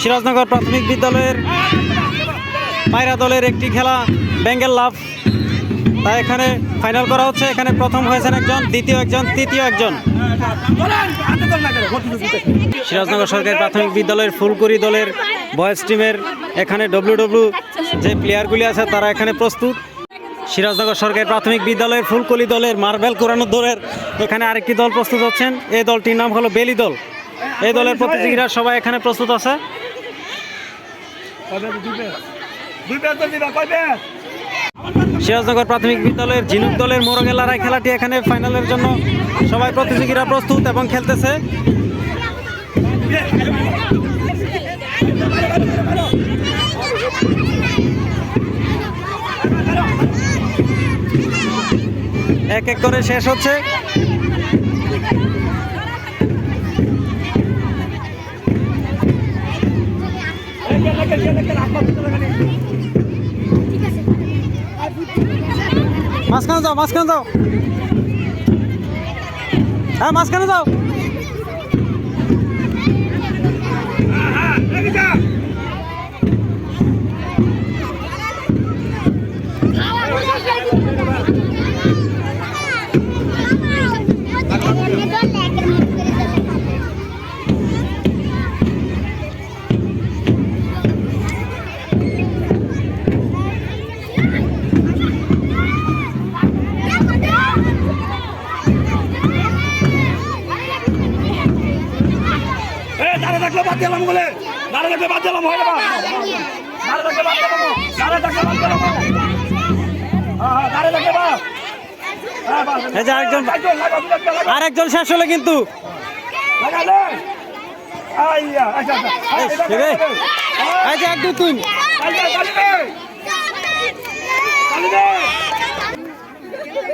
সিরাজনগর প্রাথমিক বিদ্যালয়ের পায়রা দলের একটি খেলা, বেঙ্গল লাভ তাই এখানে ফাইনাল করা হচ্ছে। এখানে প্রথম হয়েছেন একজন, দ্বিতীয় একজন, তৃতীয় একজন। সিরাজনগর সরকারি প্রাথমিক বিদ্যালয়ের ফুলকুড়ি দলের বয়েজ টিমের এখানে ডব্লিউ ডব্লিউ যে প্লেয়ারগুলি আছে, তারা এখানে প্রস্তুত। সিরাজনগর সরকারি প্রাথমিক বিদ্যালয়ের ফুলকলি দলের মার্বেল কোরানো দলের এখানে আরেকটি দল প্রস্তুত হচ্ছেন। এই দলটির নাম হলো বেলি দল। এই দলের প্রতিযোগীরা সবাই এখানে প্রস্তুত আছে। সিরাজনগর প্রাথমিক বিদ্যালয়ের ঝিনুক দলের মোরগে লড়াই খেলাটি এখানে ফাইনালের জন্য সবাই প্রতিযোগীরা প্রস্তুত এবং খেলতেছে। এক এক করে শেষ হচ্ছে। মাঝখানে যাও মাঝখানে যাও। হ্যাঁ মাঝখানে যাও। দাঁড়া থাকলে বাদ দিলাম বলে দাঁড়া থাকলে বাদ দিলাম হয় না দাঁড়া থাকলে বাদ দিলাম দাঁড়া থাকলে বাদ দিলাম দাঁড়া থাকলে বাদ। বাস এই যে আরেকজন। আরেকজন শেষ হলো কিন্তু। এক দুই তিন।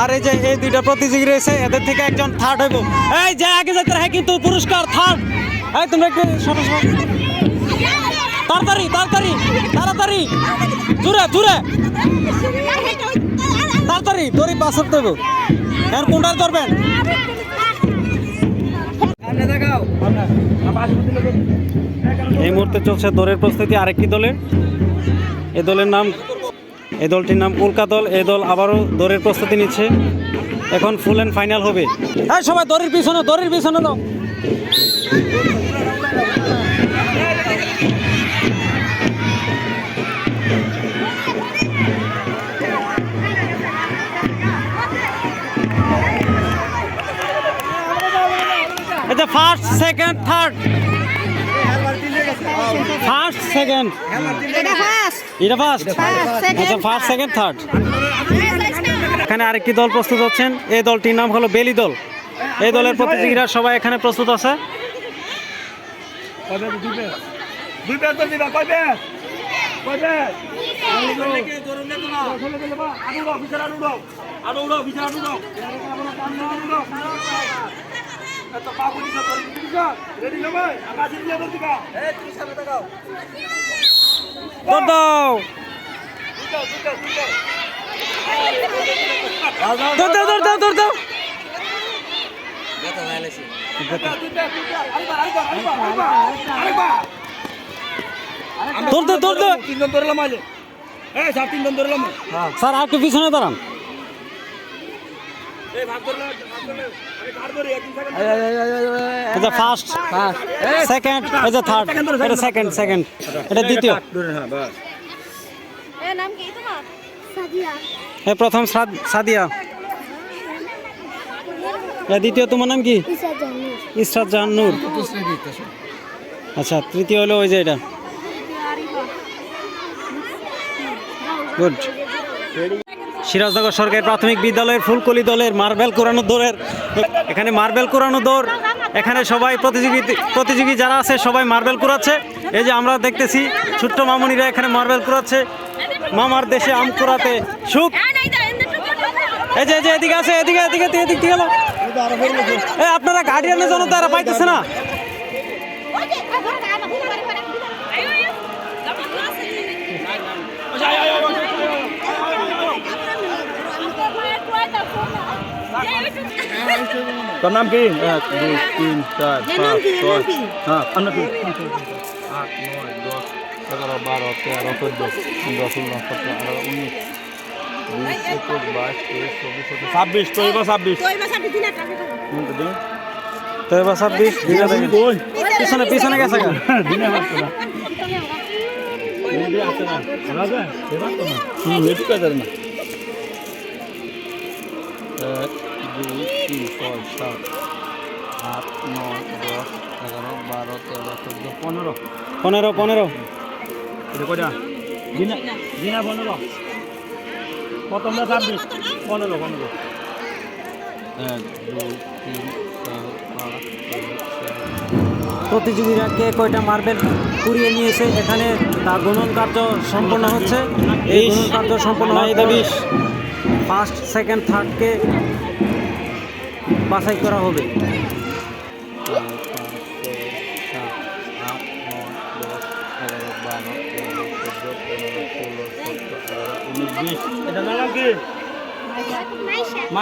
আর এই যে এই দুইটা প্রতিযোগী রয়েছে, এদের থেকে একজন থার্ড হইব। এই যে আগে যেতে হ্যাঁ কিন্তু পুরস্কার থার্ড এই তোমরা একটু। তাড়াতাড়ি তাড়াতাড়ি তাড়াতাড়ি। জুড়ে জুড়ে তাড়াতাড়ি দড়ি পাস করতে এর কোনটা ধরবেন? এই মুহূর্তে চলছে দলের প্রস্তুতি। আরেকটি দলের। এই দলের নাম এই দলটির নাম উল্কা দল। এই দল আবারও দৌড়ের প্রস্তুতি নিচ্ছে। এখন ফুল অ্যান্ড ফাইনাল হবে। হ্যাঁ সবাই দড়ির পিছনে দড়ির পিছনে দাও। এটা ফার্স্ট সেকেন্ড থার্ড সেকেন্ড এটা ফার্স্ট এটা ফার্স্ট ফার্স্ট আচ্ছা ফার্স্ট সেকেন্ড থার্ড এখানে আরেকটি দল প্রস্তুত হচ্ছেন এই দলটির নাম হলো বেলি দল এই দলের প্রতিযোগীরা সবাই এখানে প্রস্তুত আছে পেস দৌড় দাও দৌড় দাও দৌড় দাও দৌড় দাও দৌড় দাও দৌড় দাও তিনজন ধরলাম আজ হ্যাঁ স্যার তিনজন ধরলাম। স্যার আর একটু পিছনে দাঁড়ান এই ভাগ ধরলে ভাগ ধরলে আমি কার ধরি একদিন সেকেন্ড এটা ফার্স্ট সেকেন্ড এটা থার্ড এটা সেকেন্ড সেকেন্ড এটা দ্বিতীয়। হ্যাঁ এ নাম কি তোমার? এ প্রথম সাদিয়া। দ্বিতীয় তোমার নাম কি? ইসা ইসরাত জাহান নূর আচ্ছা তৃতীয় হলো ওই যে এটা। গুড সিরাজনগর সরকারি প্রাথমিক বিদ্যালয়ের ফুলকলি দলের মার্বেল কোরানো দৌড়ের এখানে মার্বেল কোরানো দৌড় এখানে সবাই প্রতিযোগী প্রতিযোগী যারা আছে সবাই মার্বেল কুড়াচ্ছে এই যে আমরা দেখতেছি ছোট্ট মামুনিরা এখানে মার্বেল কুড়াচ্ছে মামার দেশে আম কুড়াতে সুখ এই যে এই যে এদিকে আছে এদিকে এদিকে এদিকে গেল এই আপনারা গার্ডিয়ানের জন্য তারা পাইতেছে না তোর নাম কি? এক দুই তিন চার পাঁচ ছয়। হ্যাঁ অন্য কি? আট নয় দশ এগারো বারো তেরো চোদ্দ পনেরো ষোলো সতেরো আঠারো উনিশ বিশ একুশ বাইশ তেইশ চব্বিশ ছাব্বিশ তো এবার ছাব্বিশ। তো এবার ছাব্বিশ। পিছনে পিছনে গেছে হুম না। দুই তিন ছয় সাত আট নয় দশ এগারো বারো তেরো চোদ্দ পনেরো পনেরো পনেরো। এটা কয়টা? দিনা দিনা পনেরো। প্রথমটা ছাব্বিশ। পনেরো পনেরো। এক দুই তিন চার পাঁচ প্রতিযোগীরা কে কয়টা মার্বেল কুড়িয়ে নিয়েছে এখানে তার গুণন কার্য সম্পন্ন হচ্ছে। এই গুণন কার্য সম্পন্ন হয় ফার্স্ট সেকেন্ড থার্ডকে বাছাই করা হবে।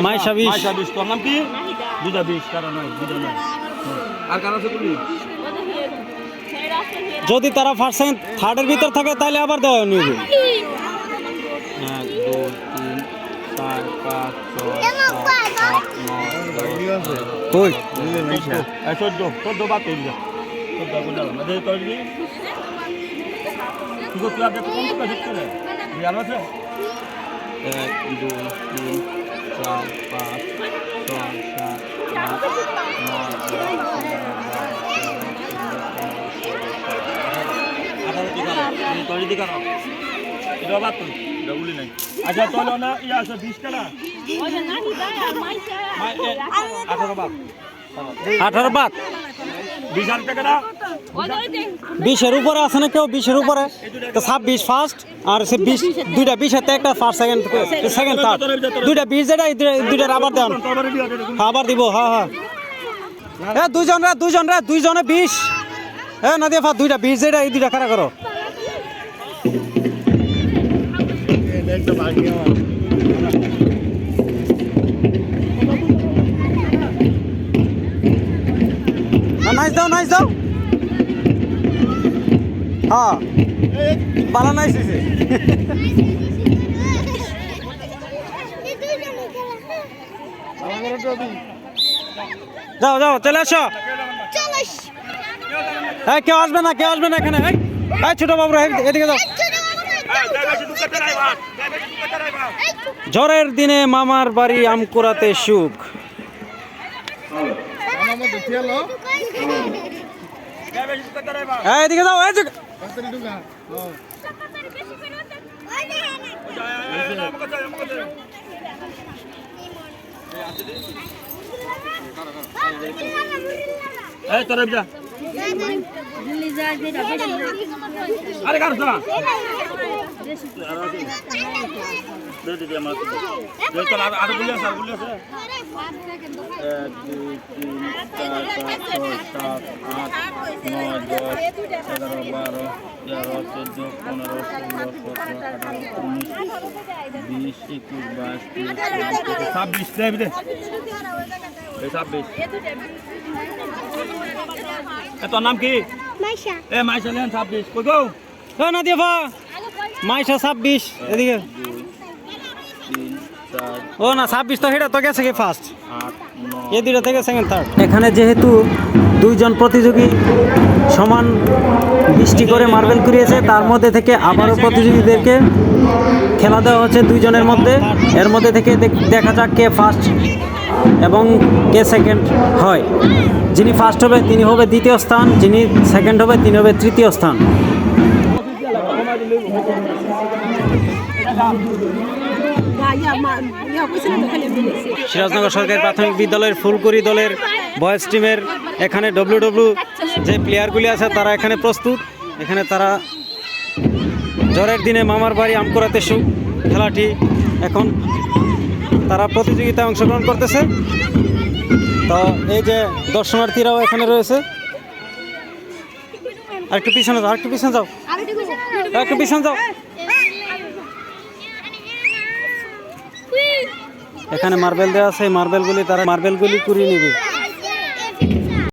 মাইশা বিশ। মাইশা বিশ তোর নাম কি? দুটা বিশ কারও নয় দুটা নয় আর কারও আছে যদি তারা ফার্স্ট সেকেন্ড থার্ডের ভিতর থাকে তাহলে আবার দেওয়া নিবে চার পাঁচ ছয় সাত আট নয় কই চোদ্দ চোদ্দ যা চোদ্দ এক দুই তিন চার পাঁচ ছয় সাত আট নয় আঠারো দিকে তৈরি দিকে এটা বাদ তুই নাই আচ্ছা চলো না ইয়ে আছে বিশ টাকা। আঠারো বাদ। আঠারো বাদ। বিশ হাজার টাকাটা বিশের উপরে আছে না কেউ? বিশের উপরে? তো ছাব্বিশ ফার্স্ট আর সে বিশ দুইটা বিশের তো একটা ফার্স্ট সেকেন্ড সেকেন্ড থার্ড দুইটা বিশ যেটা দুইটা- আবার দেন হ্যাঁ, আবার দিব হ্যাঁ হ্যাঁ। এ দুইজন রে দুইজন রে দুইজনে বিশ। এ না দিয়ে দুইটা বিশ যেটা এই দুইটা খারাপ করো। নাইস দাও নাইস দাও। হ্যাঁ। বালা নাইস হয়েছে যাও যাও চলে আসো। হ্যাঁ কেউ আসবে না কেউ আসবে না এখানে। এই ছোট বাবু এদিকে যাও। ঝড়ের দিনে মামার বাড়ি আম কুড়াতে সুখ এদিকে যাও এই এই তোর যা। আরে কার আর গুলি আছে আর গুলি আছে এক দুই তিন চার পাঁচ ছয় সাত আট নয় দশ এগারো বারো তেরো চোদ্দ পনেরো ষোলো সতেরো আঠারো উনিশ বিশ একুশ বাইশ তেইশ ছাব্বিশ দেবি দে এই ছাব্বিশ। এ তোর নাম কি এ মাইশা লেন ছাব্বিশ। কই গো? না দিয়ে মাইশা ছাব্বিশ, এদিকে। ও না, ছাব্বিশ তো হেটা তো গেছে কি ফার্স্ট এ দুইটা থেকে সেকেন্ড থার্ড এখানে যেহেতু দুইজন প্রতিযোগী সমান বৃষ্টি করে মার্বেল করিয়েছে তার মধ্যে থেকে আবারও প্রতিযোগীদেরকে খেলা দেওয়া হচ্ছে দুইজনের মধ্যে। এর মধ্যে থেকে দেখ- যাক কে ফার্স্ট এবং কে সেকেন্ড হয়। যিনি ফার্স্ট হবে, তিনি হবে দ্বিতীয় স্থান, যিনি সেকেন্ড হবে, তিনি হবে তৃতীয় স্থান। সিরাজনগর সরকারি প্রাথমিক বিদ্যালয়ের ফুলকুড়ি দলের বয়েজ টিমের এখানে ডব্লিউ ডব্লিউ যে প্লেয়ারগুলি আছে, তারা এখানে প্রস্তুত। এখানে তারা জ্বরের দিনে মামার বাড়ি আমকুরাতে সুখ খেলাটি এখন তারা প্রতিযোগিতায় অংশগ্রহণ করতেছে। তো এই যে দর্শনার্থীরাও এখানে রয়েছে। আর একটু পিছনে যাও আর একটু পিছনে যাও। একটু পিছন যাও। এখানে মার্বেল দেওয়া আছে মার্বেলগুলি তারা মার্বেলগুলি কুড়িয়ে নেবে।